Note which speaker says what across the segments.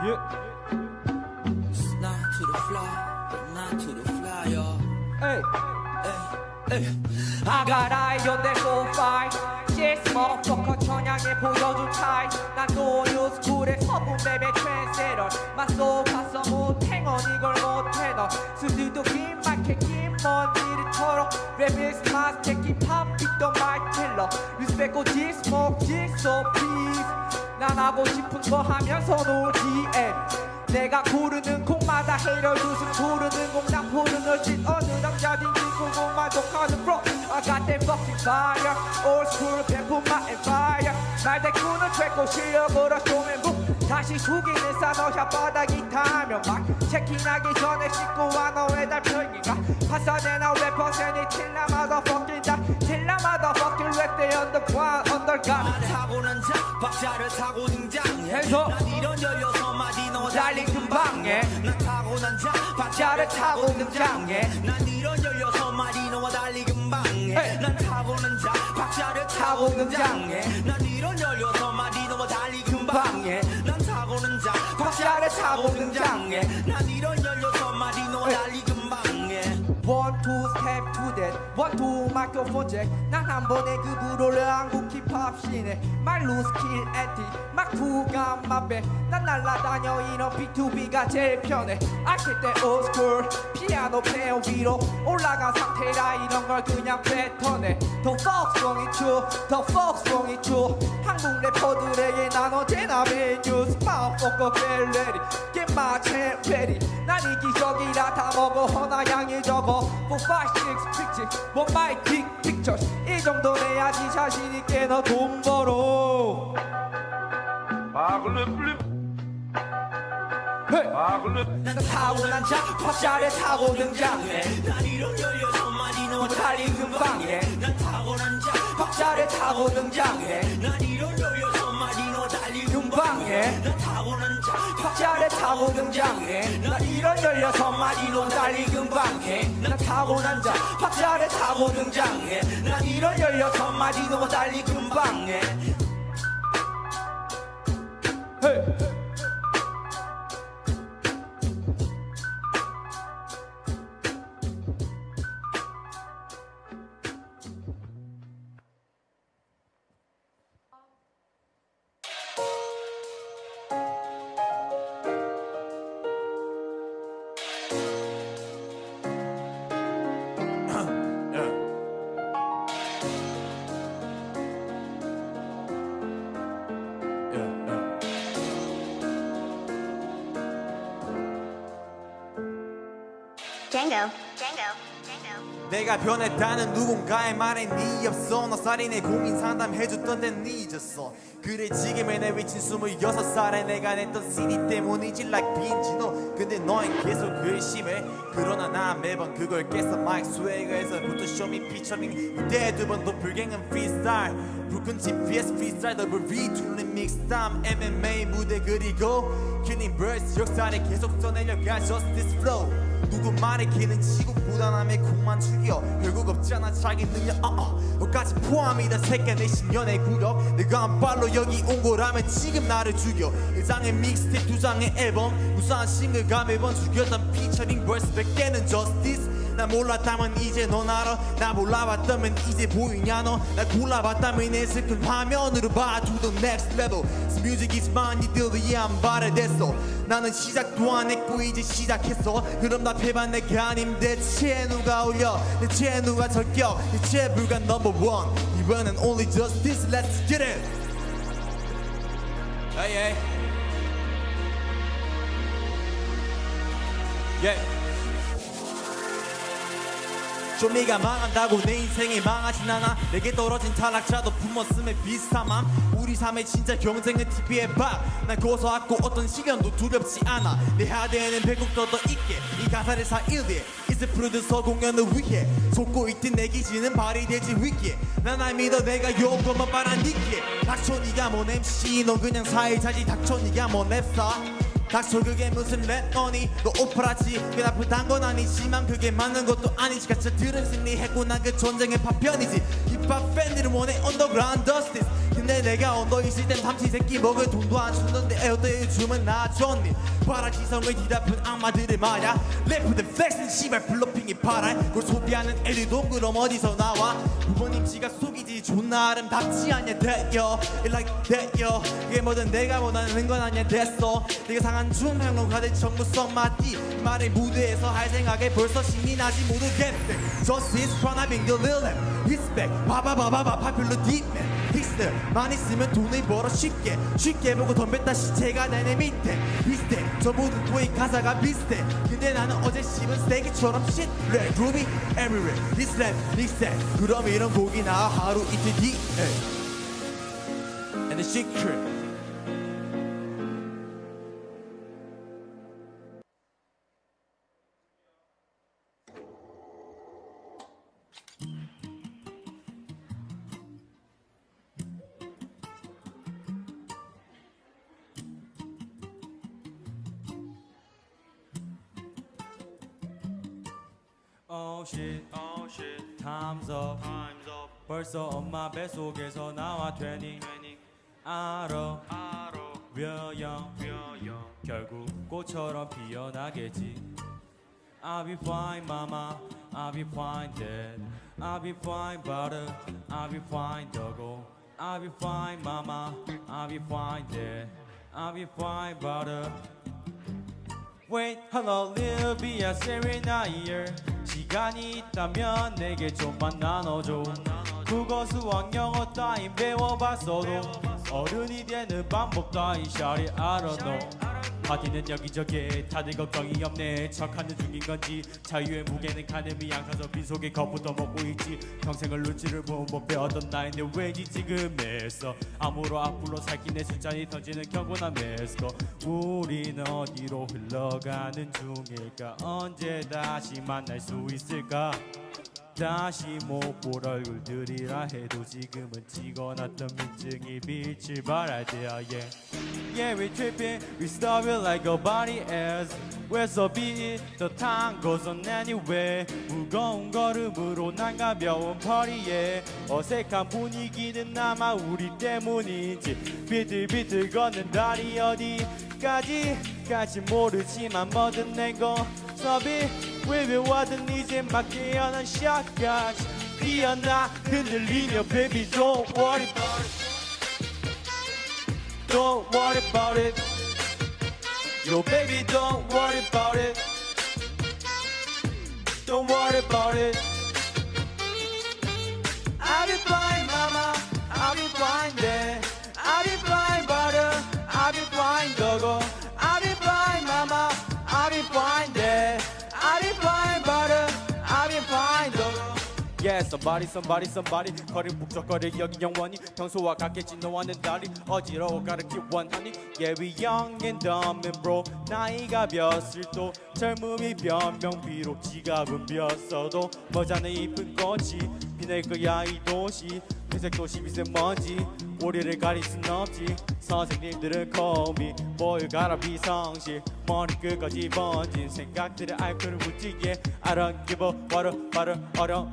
Speaker 1: Hey.
Speaker 2: Hey.
Speaker 1: I got on that so fine Shit motherfucker 천양에 보여준 차이 난또 뉴스쿨의 서부 맵의 트랜스레이터 맞소 봤어 못행언 이걸 못해 너 스튜디오 긴 마켓 긴 먼지를 털어 랩is 마스터 힙합 빅더 마이 킬러 리스펙 고지 스모 크 지소 피스 난 하고 싶은 거 하면서 놀기엔 내가 고르는 곡마다 헤이럴 두숨 고르는 곡난 포는 얼짓 어느 남자든지 그거 만족하는 flow I got that fucking fire. Old school 배품 my empire 날 대꾸는 최고 실력으로 쇼맨 북 다시 죽이는 산호 혓바닥이 타면 막 체킹하기 전에 씻고 와 너의 달팽이가 파산해나 웨퍼센이 칠라 motherfucking 다. 칠라 motherfucking 랩대 underground underground.
Speaker 2: 타고난 자 박자를 타고 등장해.
Speaker 1: 해서.
Speaker 2: 난 이런 열여섯 마디 너
Speaker 1: 달린 금방에
Speaker 2: 난 타고난 자
Speaker 1: 박자를 타고 등장해.
Speaker 2: 난 이런 열여섯 마디 너와 달리 금방해. 난 타고난 자 박자를 타고 등장해. 난 이런 열여섯 타고 등장해 난 이런 열여섯 마디 너와
Speaker 1: 헤이.
Speaker 2: 달리 금방해
Speaker 1: two two 마이크로폰 잭난한 번에 그 불을 한국 힙합 씬에 말로 스킬 엔티 마쿠가 마배 난 날라다녀 이런 B2B가 제일 편해. 아실 때 올스쿨 피아노 플레어 위로 올라간 상태라 이런 걸 그냥 뱉어내. 더 폭송이 추더 폭송이 추 한국 래퍼들에게 난 언제나 메뉴 스마트폰 벨레리. Get my chance ready 난 이기적이라 다 먹어. 허나 양이 적어. 4, 5, 6 pictures One my big pictures. 이 정도 내야지 자신 있게 너 돈 벌어.
Speaker 3: Parle plus,
Speaker 1: 헤이!
Speaker 3: parle
Speaker 1: 난 타고난 자 박자를 타고 등장해
Speaker 2: 난 이런 열여섯 마디 너와 달리
Speaker 1: 달린 금방에
Speaker 2: 난 타고난 자
Speaker 1: 박자를 타고 등장해
Speaker 2: 난 이런 열여 타고
Speaker 1: 등장해. 난 이런 열여섯 마디로 달리 금방 해. 난 타고난 자 박자를 타고 등장해. 난 이런 열여섯 마디로 달리 금방해. 헤
Speaker 4: Django. Django. Django.
Speaker 5: 내가 변했다는 누군가의 말에 네 없어. 너 살인의 고민 상담해줬던 땐 잊었어. 그래 지금의 내 위친 스물여섯 살에 내가 냈던 CD 때문이지 like 빈지노 근데 너는 계속 괘씸해. 그러나 난 매번 그걸 깼어. 마이크 스웨이거에서부터 쇼미 피처링 이때 두번도 불갱은 프리스타일 불끈 GPS 프리스타일 더블 리툴린 믹스담 MMA 무대 그리고 킬링 버스 역사를 계속 써내려가 Justice Flow 누구 말에 기는 치고 부단함에 공만 죽여 결국 없잖아 자기 능력. 어어. 너까지 포함이다 새끼 내 신년의 구력. 내가 한 발로 여기 온 거라면 지금 나를 죽여. 일 장의 믹스테이프 두 장의 앨범. 무사한 싱글가 매번 죽였던 피처링 벌스 100개는 Justice 나 몰랐다면 이제 넌 알아. 나 몰라봤다면 이제 보이냐 너나 골라봤다면 내 슬픈 화면으로 봐 To the next level. This music is mine 니들 위해 안 발해됐어. 나는 시작도 안 했고 이제 시작했어. 그럼 답해봐 내가 아님 대체 누가 올려? 대체 누가 저격 대체 불가 number one. 이번엔 only justice let's get it. Hey hey. Yeah 좀 네가 망한다고 내 인생이 망하진 않아. 내게 떨어진 탈락자도 품었음에 비슷함함 우리 삶의 진짜 경쟁은 TV의 밥난 고소하고 어떤 시련도 두렵지 않아. 내 하대에는 백국도 더 있게 이 가사를 사일리에 이제 프로듀서 공연을 위해 속고 있던 내 기지는 발휘되지 위기에. 난날 믿어 내가 요것만 바라니게. 닥쳐 니가 뭔 MC 넌 그냥 사회자지. 닥쳐 니가 뭔 랩사 그게 무슨 랩너니? 너 오퍼라지. 그 나쁘단 건 아니지만 그게 맞는 것도 아니지. 가짜들은 승리했고 난그 전쟁의 파편이지. 힙합 팬들은 원해 언더그라운드 더스티스 근데 내가 언더 있을 땐 삼치 새끼 먹을 돈도 안 주는데 에어대 요즘은 나 줬니? 파라지성을 뒤덮은 악마들을 말야 래프들 플렉스는 씨발 블러핑이 파라 그걸 소비하는 애들도 그럼 어디서 나와? 부모님 지가 속이지 존나 아름답지 않냐? 대여. It like 대여. 이게 뭐든 내가 원하는 건 아니야. 됐어. 네가 상한 중형로 가득 정무성 맞디. 말의 무대에서 할 생각에 벌써 신이 나지 모르겠대. Just his front I been the lil back 바바바바바 popular deep man 픽스 많이 쓰면 돈을 벌어 쉽게 쉽게 보고 덤볐다 시체가 내내 밑에. 비슷해 전부는 또이 가사가 비슷해. 근데 나는 어제 씹은 스테이크처럼 shit red ruby everywhere. 그럼 이런 곡이 나 하루 이틀 뒤에. And the secret
Speaker 6: Oh shit, oh shit, time's up, time's up. 벌써 엄마 뱃속에서 나와 트레이닝, 알아, 알아. 묘영, 묘영. 결국 꽃처럼 피어나겠지. I'll be fine, mama. I'll be fine, dad. I'll be fine, butter. I'll be fine, doggo. I'll be fine, mama. I'll be fine, dad. I'll be fine, butter. Wait, hello, little be a serenade 시간이 있다면 내게 좀만 나눠줘. 국어, 수학, 영어 따윈 배워봤어도 어른이 되는 방법 따윈 샤리 I don't 파티는 여기저기 다들 걱정이 없네. 척하는 중인 건지 자유의 무게는 가늠이 양가서 빈속에 겁부터 먹고 있지. 평생을 눈치를 못 배웠던 나인데 왠지 지금 애써 암으로 앞으로 살기 내 술잔이 던지는 경고나 메스터 우린 어디로 흘러가는 중일까? 언제 다시 만날 수 있을까 다시 못 볼 얼굴들이라 해도 지금은 찍어놨던 민증이 빛을 발할 때야 yeah Yeah we tripping we stop it like a body else We're so beat the time goes on anyway 무거운 걸음으로 난 가벼운 퍼리에 어색한 분위기는 아마 우리 때문인지 비틀비틀 걷는 다리 어디 까지 까지 모르지만 뭐든 내거 서비 왜왜 와든 이제 막 깨어난 샷까지 피어나 흔들리며 baby don't worry about it don't worry about it Yo baby don't worry about it don't worry about it I'll be fine Yeah, somebody, somebody, somebody. 거리 북적거릴 여기 영원히 평소와 같겠지 너와는 달리 어지러워 가르키 원하니. Yeah, we young and dumb and bro 나이가 벼슬 또 젊음이 변명 비록 지갑은 벼어도 머자는 이쁜 꽃이 빛낼 거야 이 도시 회색 도시 미세먼지 우리를 가릴 순 없지. 선생님들은 me boy 가라 비성실 머리 끝까지 번진 생각들을 알코올을 묻지게 I don't give 어려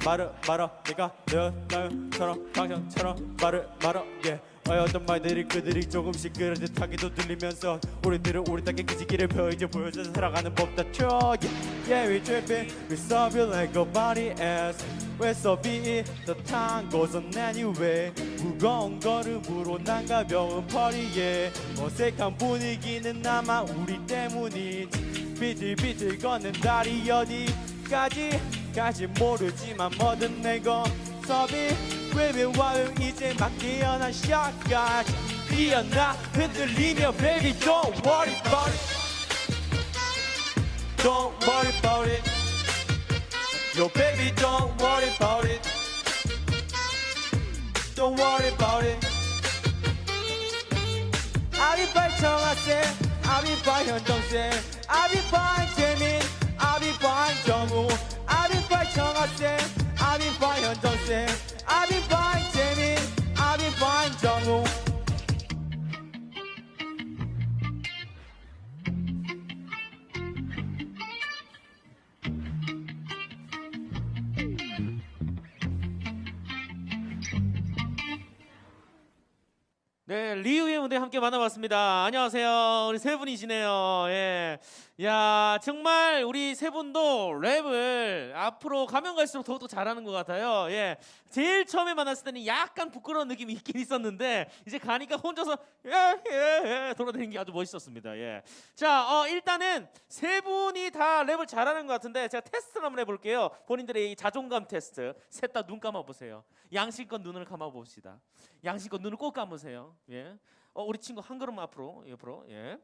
Speaker 6: 말을 말어. 내가 너처럼 방향처럼 말을 말어. yeah 어떤 말들이 그들이 조금씩 그럴듯하게도 들리면서 우리들은 우리 땅의 그 시기를 펴 이제 보여줘서 살아가는 법 다쳐. Yeah, yeah we tripping we you like a body else We're so be it the time anyway. 무거운 걸음으로 난 가벼운 퍼리에. 어색한 분위기는 아마 우리 때문이지. 비틀비틀 걷는 다리 어디까지? 까지 모르지만 뭐든 내거 섭이 왜왜 와요 이제 막 깨어난 샷까지 피어나 흔들리며 baby don't worry about it don't worry about it Yo baby don't worry about it Don't worry about it I'll be fine 청아쌤 I'll be fine 현정쌤 I'll be fine 재민 I'll be fine 정우 I'll be fine 청아쌤 I'll be fine 현정쌤
Speaker 7: everybody. 함께 만나봤습니다. 안녕하세요. 우리 세 분이시네요. 예. 야, 정말 우리 세 분도 랩을 앞으로 가면 갈수록 더욱더 잘하는 것 같아요. 예. 제일 처음에 만났을 때는 약간 부끄러운 느낌이 있긴 있었는데, 이제 가니까 혼자서, 예, 예, 예, 돌아다니는 게 아주 멋있었습니다. 예. 자, 어, 일단은 세 분이 다 랩을 잘하는 것 같은데, 제가 테스트를 한번 해볼게요. 본인들의 이 자존감 테스트. 셋 다 눈 감아보세요. 양심껏 눈을 감아봅시다. 양심껏 눈을 꼭 감으세요. 예. 어, 우리 친구 한 걸음 앞으로 옆으로. 예.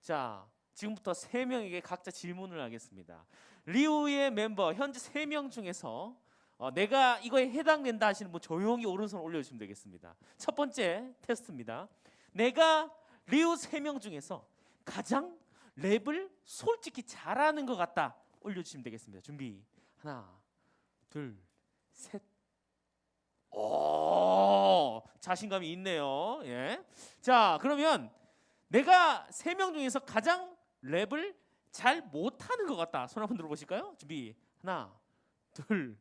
Speaker 7: 자, 지금부터 세 명에게 각자 질문을 하겠습니다. 리우의 멤버 현재 세 명 중에서 어, 내가 이거에 해당된다 하시는 분 조용히 오른손 올려주시면 되겠습니다. 첫 번째 테스트입니다. 내가 리우 세 명 중에서 가장 랩을 솔직히 잘하는 것 같다 올려주시면 되겠습니다. 준비 하나, 둘, 셋. 오 자신감이 있네요. 예. 자 그러면 내가 세 명 중에서 가장 랩을 잘 못하는 것 같다. 손 한번 들어보실까요? 준비 하나, 둘,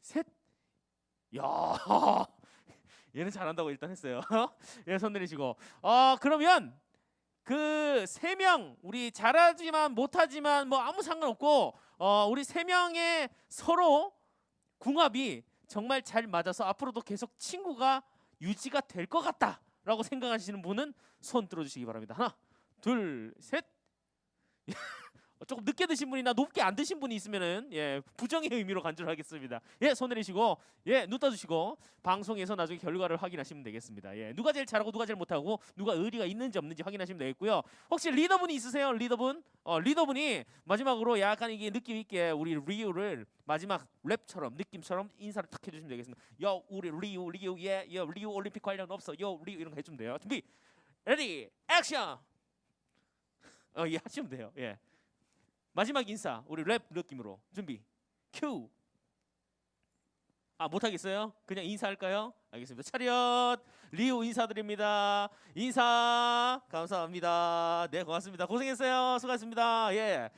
Speaker 7: 셋. 야 얘는 잘한다고 일단 했어요. 예, 손 내리시고. 어 그러면 그 세 명 우리 잘하지만 못하지만 뭐 아무 상관없고 어 우리 세 명의 서로 궁합이 정말 잘 맞아서 앞으로도 계속 친구가 유지가 될 것 같다라고 생각하시는 분은 손 들어주시기 바랍니다. 하나, 둘, 셋. 어, 조금 늦게 드신 분이나 높게 안 드신 분이 있으면은 예 부정의 의미로 간주하겠습니다. 예 손 내리시고 예 눈 떠주시고 방송에서 나중에 결과를 확인하시면 되겠습니다. 예 누가 제일 잘하고 누가 제일 못하고 누가 의리가 있는지 없는지 확인하시면 되겠고요. 혹시 리더분이 있으세요? 리더분? 어 리더분이 마지막으로 약간 이게 느낌 있게 우리 리우를 마지막 랩처럼 느낌처럼 인사를 탁 해주시면 되겠습니다. 요 우리 리우 리우 예, 요 리우 올림픽 관련 없어. 요 리우 이런 거 해주면 돼요. 준비 레디 액션. 어 예 하시면 돼요. 예. 마지막 인사 우리 랩 느낌으로 준비 큐. 아 못하겠어요? 그냥 인사할까요? 알겠습니다. 차렷 리우 인사드립니다. 인사 감사합니다. 네 고맙습니다. 고생했어요. 수고하셨습니다. 예.